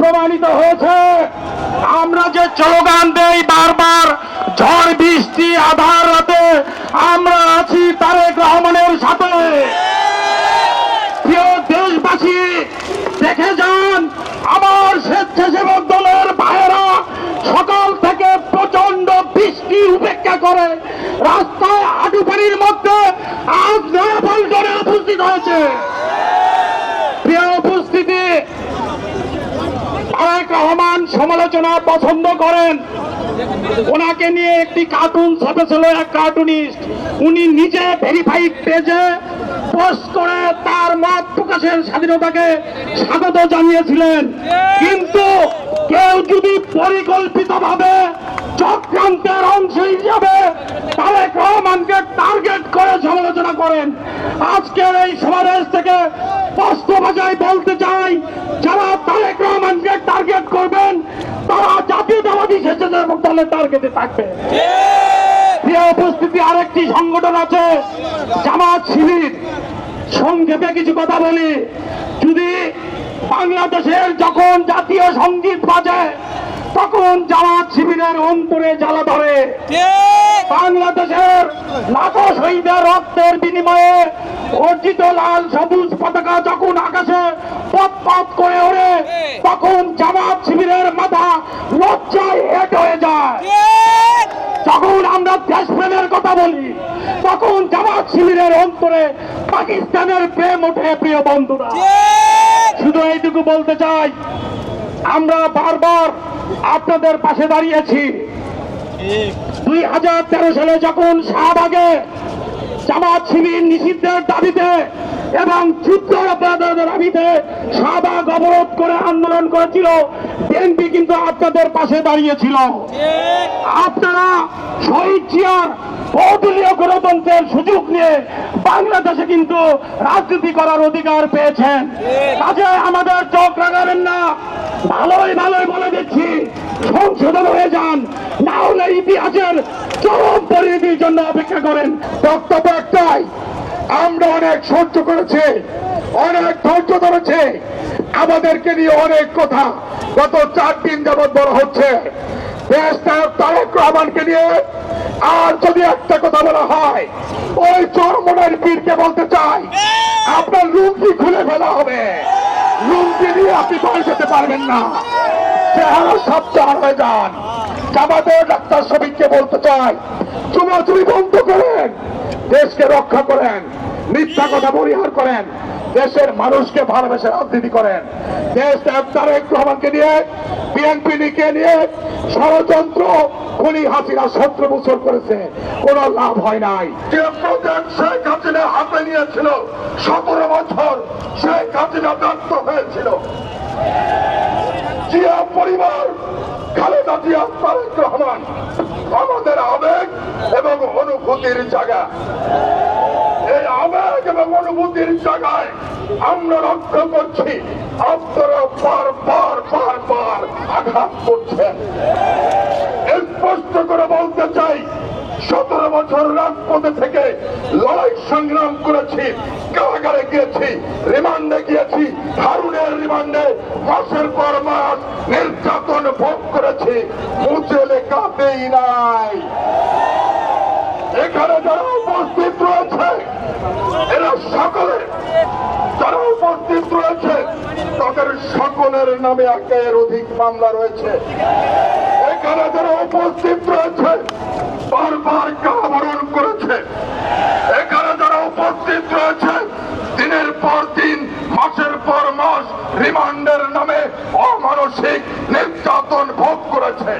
প্রমাণিত হয়েছে, আমরা যে স্লোগান দেই বারবার, ঝড়, বৃষ্টি, আধার রাতে, আমরা আছি তারেক রহমানের সাথে। দেশবাসী, দেখে যান, আমার স্বেচ্ছাসেবক দলের ভাইয়েরা সকাল থেকে প্রচণ্ড বৃষ্টি উপেক্ষা করে রাস্তায় হাঁটু পানির মধ্যে আজ নয়া পল্টনে উপস্থিত হয়েছে প্রিয় উপস্থিতি তারেক রহমান সমালোচনা পছন্দ করেন। ওনাকে নিয়ে একটি কার্টুন ছেপেছিল, এক কার্টুনিস্ট উনি নিজে ভেরিফাইড পেজে পোস্ট করে তার মত প্রকাশের স্বাধীনতাকে স্বাগত জানিয়েছিলেন। কিন্তু কেউ যদি পরিকল্পিতভাবে চক্রান্তের অংশ হিসাবে তারেক রহমানকে টার্গেট করে করেন আজকের এই সমাবেশ থেকে স্পষ্ট ভাষায় বলতে চাই, যারা তারেক রহমানকে টার্গেট করবেন, তারা জাতীয়তাবাদী স্বেচ্ছাসেবক দলের টার্গেটে থাকবে। উপস্থিতি, আরেকটি সংগঠন আছে, জামাত শিবির। সংক্ষেপে কিছু কথা বলি। যদি বাংলাদেশের যখন জাতীয় সংগীত বাজে তখন জামাত শিবিরের অন্তরে জ্বালা ধরে বাংলাদেশের লাখো শহীদের রক্তের বিনিময়ে অর্জিত লাল সবুজ পতাকা যখন আকাশে পথ পথ করে ওড়ে তখন জামাত শিবিরের মাথা লজ্জায় হেট হয়ে যায়। যখন আমরা দেশপ্রেমের কথা বলি তখন জামাত শিবিরের অন্তরে পাকিস্তানের প্রেম ওঠে প্রিয় বন্ধুরা। শুধু এইটুকু বলতে চাই আমরা বারবার আপনাদের পাশে দাঁড়িয়েছি। দুই হাজার তেরো সালে যখন শাহবাগে জামাত শিবির নিষিদ্ধের দাবিতে এবং যুদ্ধ দাবিতে শাহবাগ অবরোধ করে আন্দোলন করেছিল বিএনপি কিন্তু আপনাদের পাশে দাঁড়িয়েছিল। আপনারা শহীদ জিয়ার বহুদলীয় গণতন্ত্রের সুযোগ নিয়ে বাংলাদেশে কিন্তু রাজনীতি করার অধিকার পেয়েছেন। কাজে আমাদের চোখ রাখাবেন না। ভালোই ভালোই বলে দিচ্ছি। সংশোধন হয়ে যান। না হলে ইতিহাসের চরম পরিণতির জন্য অপেক্ষা করেন। বক্তব্য একটাই, আমরা অনেক সহ্য করেছি, অনেক ধৈর্য ধরেছে। আমাদেরকে নিয়ে অনেক কথা গত চার দিন যাবৎ বড় হচ্ছে। তারেক রহমানকে নিয়ে আর যদি একটা কথা বলা হয়, ওই চরমনের পীরকে বলতে চাই, আপনার লুঙ্গি খুলে ফেলা হবে। লুঙ্গি নিয়ে আপনি বাড়ি যেতে পারবেন না। ষড়যন্ত্র, খুনি হাসিনা সতেরো বছর করেছে, কোন লাভ হয় নাই। হাতে নিয়েছিল, সতেরো বছর শেখ হাসিনা ব্যর্থ হয়েছিল। জিয়া পরিবার, খালেদা জিয়া, তারেক রহমান, আমাদের আবেগ এবং অনুভূতির জায়গা। এই আবেগ এবং অনুভূতির জায়গায় আমরা লক্ষ্য করছি, আপনারা বার বার বার বার আঘাত করছেন। স্পষ্ট করে বলতে চাই, সতেরো বছর রাজপথে থেকে লড়াই সংগ্রাম করেছি, কারাগারে গিয়েছি, রিমান্ডে গিয়েছি, হারুনের রিমান্ডে, মাসের পর মাস নির্যাতন ভোগ করেছি দেই নাই। এখানে যারা উপস্থিত রয়েছে, এরা সকলে যারা উপস্থিত রয়েছে, তাদের সকলের নামে একের অধিক মামলা রয়েছে। এখানে যারা উপস্থিত রয়েছে, বারবার কারাবরণ করেছে। এখানে যারা উপস্থিত রয়েছে, দিনের পর দিন, মাসের পর মাস, রিমান্ডের নামে অমানসিক নির্যাতন ভোগ করেছে।